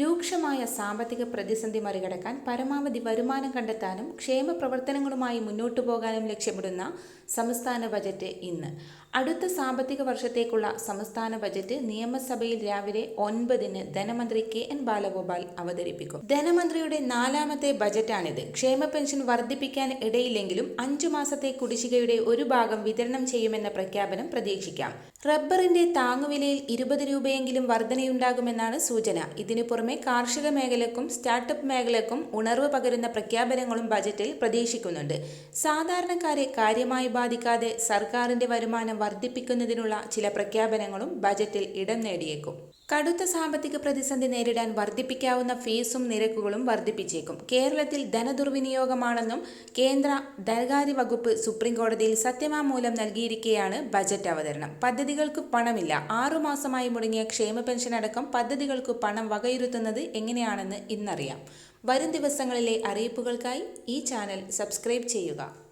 രൂക്ഷമായ സാമ്പത്തിക പ്രതിസന്ധി മറികടക്കാൻ പരമാവധി വരുമാനം കണ്ടെത്താനും ക്ഷേമ പ്രവർത്തനങ്ങളുമായി മുന്നോട്ടു പോകാനും ലക്ഷ്യമിടുന്ന സംസ്ഥാന ബജറ്റ് ഇന്ന്. അടുത്ത സാമ്പത്തിക വർഷത്തേക്കുള്ള സംസ്ഥാന ബജറ്റ് നിയമസഭയിൽ രാവിലെ ഒൻപതിന് ധനമന്ത്രി കെ എൻ ബാലഗോപാൽ അവതരിപ്പിക്കും. ധനമന്ത്രിയുടെ നാലാമത്തെ ബജറ്റാണിത്. ക്ഷേമ പെൻഷൻ വർദ്ധിപ്പിക്കാൻ ഇടയില്ലെങ്കിലും അഞ്ചു മാസത്തെ കുടിശ്ശികയുടെ ഒരു ഭാഗം വിതരണം ചെയ്യുമെന്ന പ്രഖ്യാപനം പ്രതീക്ഷിക്കാം. റബ്ബറിന്റെ താങ്ങുവിലയിൽ ഇരുപത് രൂപയെങ്കിലും വർധനയുണ്ടാകുമെന്നാണ് സൂചന. ഇതിനു പുറമെ കാർഷിക മേഖലക്കും സ്റ്റാർട്ടപ്പ് മേഖലക്കും ഉണർവ് പകരുന്ന പ്രഖ്യാപനങ്ങളും ബജറ്റിൽ പ്രതീക്ഷിക്കുന്നുണ്ട്. സാധാരണക്കാരെ കാര്യമായി ബാധിക്കാതെ സർക്കാരിന്റെ വരുമാനം വർദ്ധിപ്പിക്കുന്നതിനുള്ള ചില പ്രഖ്യാപനങ്ങളും ബജറ്റിൽ ഇടം നേടിയേക്കും. കടുത്ത സാമ്പത്തിക പ്രതിസന്ധി നേരിടാൻ വർദ്ധിപ്പിക്കാവുന്ന ഫീസും നിരക്കുകളും വർദ്ധിപ്പിച്ചേക്കും. കേരളത്തിൽ ധനദുർവിനിയോഗമാണെന്നും കേന്ദ്ര ധനകാര്യ വകുപ്പ് സുപ്രീംകോടതിയിൽ സത്യവാങ്മൂലം നൽകിയിരിക്കെയാണ് ബജറ്റ് അവതരണം. പദ്ധതികൾക്ക് പണമില്ല. ആറുമാസമായി മുടങ്ങിയ ക്ഷേമ പെൻഷൻ അടക്കം പദ്ധതികൾക്ക് പണം വകയിരുത്തുന്നത് എങ്ങനെയാണെന്ന് ഇന്നറിയാം. വരും ദിവസങ്ങളിലെ അറിയിപ്പുകൾക്കായി ഈ ചാനൽ സബ്സ്ക്രൈബ് ചെയ്യുക.